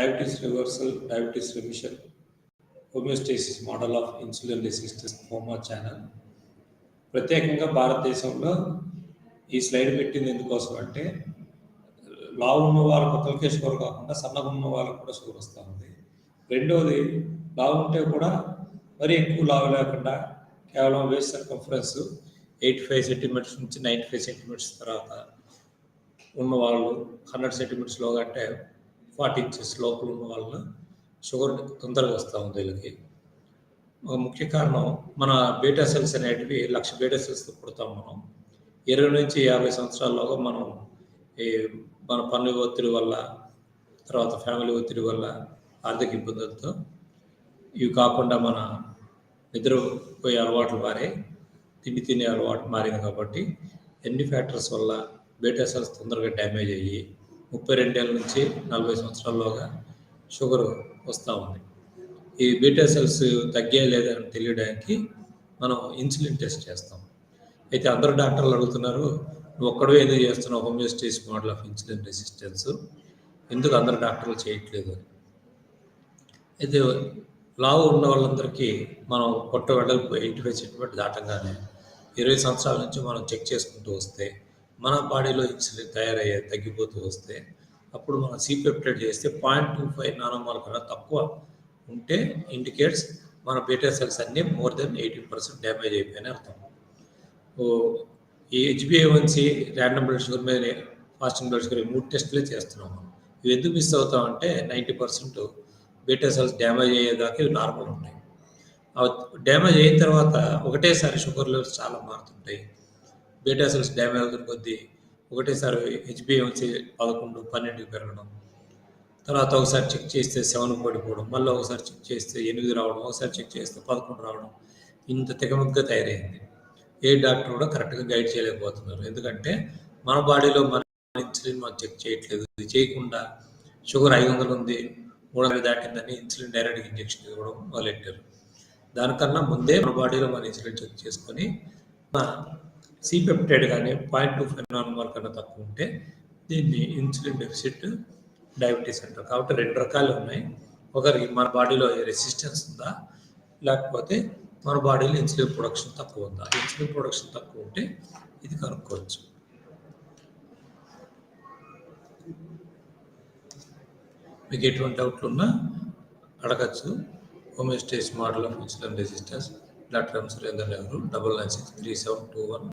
Diabetes reversal diabetes remission, homeostasis model of insulin resistance HOMA channel ప్రత్యేకంగా భారతదేశంలో ఈ slide పెట్టింది ఎందుకోసం అంటే లావు ఉన్న వాళ్ళకి ఒకరికే షుగర్ కాకుండా సన్నగా ఉన్న వాళ్ళకి కూడా షుగర్ వస్తూ ఉంది. రెండవది లావు ఉంటే కూడా మరీ ఎక్కువ లావు లేకుండా కేవలం waist circumference eighty five centimetres నుంచి నైంటీ ఫైవ్ సెంటీమీటర్స్ తర్వాత ఉన్న వాళ్ళు హండ్రెడ్ సెంటీమీటర్స్లో అంటే ఫార్టీ ఇంచెస్ లోపల ఉన్న వాళ్ళు షుగర్ తొందరగా వస్తూ ఉంది వీళ్ళకి. ఒక ముఖ్య కారణం మన బీటా సెల్స్ అనేటివి లక్ష బీటా సెల్స్తో పుడతాం మనం. ఇరవై నుంచి యాభై సంవత్సరాల్లోగా మనం ఈ మన పనుల ఒత్తిడి వల్ల తర్వాత ఫ్యామిలీ ఒత్తిడి వల్ల ఆర్థిక ఇబ్బందులతో ఇవి కాకుండా మన నిద్రపోయే అలవాట్లు మారే తిండి తినే అలవాటు మారింది కాబట్టి ఎన్ని ఫ్యాక్టర్స్ వల్ల బీటా సెల్స్ తొందరగా డ్యామేజ్ అయ్యి ముప్పై రెండేళ్ళ నుంచి నలభై సంవత్సరాల్లోగా షుగర్ వస్తూ ఉంది. ఈ బీటా సెల్స్ తగ్గే లేదని తెలియడానికి మనం ఇన్సులిన్ టెస్ట్ చేస్తాం. అయితే అందరు డాక్టర్లు అడుగుతున్నారు నువ్వు ఒక్కడే ఏదో చేస్తున్నావు? Homeostasis model of insulin resistance. ఎందుకు అందరు డాక్టర్లు చేయట్లేదు? అయితే లావు ఉన్న వాళ్ళందరికీ మనం పొట్ట వెడల్పు ఎయిటీ ఫైవ్ సెంటీమీటర్ దాటంగానే ఇరవై సంవత్సరాల నుంచి మనం చెక్ చేసుకుంటూ వస్తే మన బాడీలో ఇన్సులిన్ తయారయ్యే తగ్గిపోతూ వస్తే అప్పుడు మనం సీపెప్టైడ్ చేస్తే పాయింట్ టూ ఫైవ్ నానోమాల్ కన్నా తక్కువ ఉంటే ఇండికేట్స్ మన బీటా సెల్స్ అన్నీ more than eighty percent damage అయిపోయినాయి అర్థం. ఓ ఈ H B A one C random blood sugar మీద ఫాస్టింగ్ బ్లడ్ షుగర్ మూడు టెస్టులే చేస్తున్నాం మనం. ఇవి ఎందుకు miss అవుతామంటే ninety percent beta cells damage అయ్యేదాకా ఇవి నార్మల్ ఉంటాయి. డ్యామేజ్ అయిన తర్వాత ఒకటేసారి షుగర్ లెవెల్స్ చాలా మారుతుంటాయి. బీటా సెల్స్ డ్యామేజ్ అవుతున్న కొద్దీ ఒకటేసారి హెచ్బిఎంసి పదకొండు పన్నెండుకి పెరగడం. తర్వాత ఒకసారి చెక్ చేస్తే సెవెన్ పడిపోవడం. మళ్ళీ ఒకసారి చెక్ చేస్తే ఎనిమిది రావడం. ఒకసారి చెక్ చేస్తే పదకొండు రావడం. ఇంత తెగముగ్గా తయారైంది. ఏ డాక్టర్ కూడా కరెక్ట్గా గైడ్ చేయలేకపోతున్నారు. ఎందుకంటే మన బాడీలో మన ఇన్సులిన్ మనం చెక్ చేయట్లేదు. ఇది చేయకుండా షుగర్ ఐదు వందలు ఉంది. మూడు వందలు దాటిందని ఇన్సులిన్ డైరెక్ట్గా ఇంజెక్షన్ ఇవ్వడం మొదలెట్టారు. దానికన్నా ముందే మన బాడీలో మన ఇన్సులిన్ చెక్ చేసుకొని సిపెప్టైడ్ కానీ పాయింట్ టూ ఫైవ్ నార్మల్ కన్నా తక్కువ ఉంటే దీన్ని ఇన్సులిన్ డెఫిసిట్ డయాబెటీస్ అంటారు. కాబట్టి రెండు రకాలు ఉన్నాయి. ఒకరికి మన బాడీలో రెసిస్టెన్స్ ఉందా? లేకపోతే మన బాడీలో ఇన్సులిన్ ప్రొడక్షన్ తక్కువ ఉందా? ఇన్సులిన్ ప్రొడక్షన్ తక్కువ ఉంటే ఇది కనుక్కోవచ్చు. మీకు ఎటువంటి డౌట్లు ఉన్నా అడగచ్చు. Homeostasis model of insulin resistance doctor M Surender Nehru double nine six three seven two one